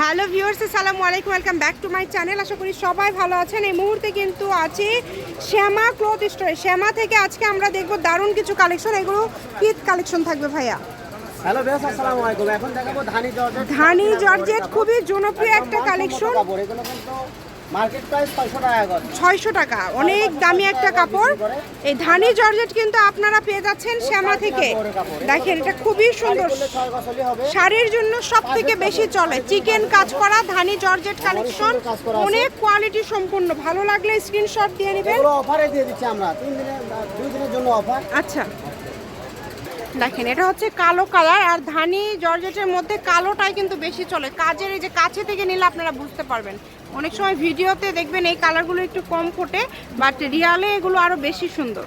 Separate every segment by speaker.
Speaker 1: Hello viewers আসসালামু আলাইকুম welcome back to my channel আশা করি সবাই ভালো আছেন। এই মুহূর্তে কিন্তু আছি শ্যামা ক্লথ স্টোরে শ্যামা থেকে আজকে আমরা দেখব দারুণ কিছু কালেকশন এগুলো ঈদ কালেকশন থাকবে ভাইয়া।
Speaker 2: হ্যালো বেশ আসসালামু আলাইকুম এখন দেখাবো ধানি জর্জেট।
Speaker 1: ধানি জর্জেট খুবই জনপ্রিয় একটা কালেকশন
Speaker 2: এগুলো কিন্তু মার্কেট প্রাইস 500 টাকা গজ
Speaker 1: ছয়শো টাকা। অনেক দামি একটা কাপড়। এই ধানি জর্জেট কিন্তু আপনারা পেয়ে যাচ্ছেন শ্যামা থেকে। দেখেন এটা খুবই সুন্দর।
Speaker 2: করলে 6 গজ হলে হবে
Speaker 1: শাড়ির জন্য সব থেকে বেশি চলে চিকেন কাজ করা ধানি জর্জেট কালেকশন। অনেক কোয়ালিটি সম্পূর্ণ। ভালো লাগলে স্ক্রিনশট দিয়ে নেবেন।
Speaker 2: অফারে দিয়ে দিচ্ছি আমরা। তিন দিনের দুই দিনের জন্য অফার
Speaker 1: আচ্ছা। দেখেন, এটা হচ্ছে কালো কালার আর ধানি জর্জেটের মধ্যে কালোটাই কিন্তু বেশি চলে। কাজের এই যে কাছে থেকে নিলে আপনারা বুঝতে পারবেন। অনেক সময় ভিডিওতে দেখবেন এই কালারগুলো একটু কম ফোটে, বাট রিয়ালে এগুলো আরও বেশি সুন্দর।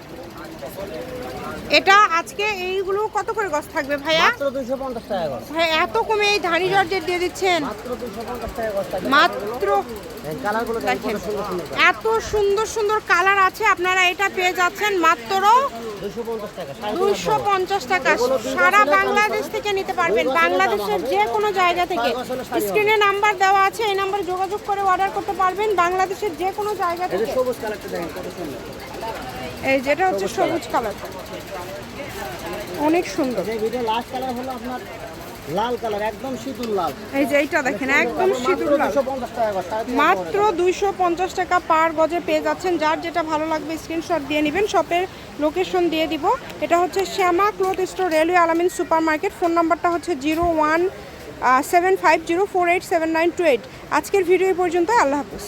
Speaker 1: এটা আজকে এইগুলো কত করে গছ থাকবে ভাইয়া?
Speaker 2: মাত্র 250 টাকা
Speaker 1: ভাই এত কমে এই ধানি জর্জেট দিয়ে দিচ্ছেন?
Speaker 2: মাত্র 250 টাকা থাকবে।
Speaker 1: মাত্র
Speaker 2: এই কালারগুলো দেখেন
Speaker 1: এত সুন্দর সুন্দর কালার আছে আপনারা এটা পেয়ে যাচ্ছেন মাত্র
Speaker 2: 250 টাকা
Speaker 1: দুইশো পঞ্চাশ টাকা। সারা বাংলাদেশ থেকে নিতে পারবেন। বাংলাদেশের যে কোনো জায়গা থেকে। স্ক্রিনে নাম্বার দেওয়া আছে এই নাম্বারে যোগাযোগ করে অর্ডার করতে পারবেন। বাংলাদেশের যে কোনো জায়গা থেকে।
Speaker 2: সবুজ কালারটা দেখেন কত সুন্দর।
Speaker 1: এই যেটা হচ্ছে সবুজ কালার। অনেক সুন্দর।
Speaker 2: লাস্ট কালার হলো আপনার লাল কালার একদম শীতল লাল।
Speaker 1: এই যে এইটা দেখেন একদম
Speaker 2: মাত্র
Speaker 1: সিঁদুর লাল।
Speaker 2: 250 টাকা গজ সাড়ে তিন
Speaker 1: মাত্র দুইশো পঞ্চাশ টাকা পার গজে পেয়ে যাচ্ছেন। যার যেটা ভালো লাগবে স্ক্রিনশট দিয়ে নেবেন শপের লোকেশন দিয়ে দিব। এটা হচ্ছে Shyama cloth store railway Alamin super market phone নাম্বারটা হচ্ছে zero one seven five zero four eight seven nine two eight. আজকের ভিডিও পর্যন্ত আল্লাহ হাফিজ।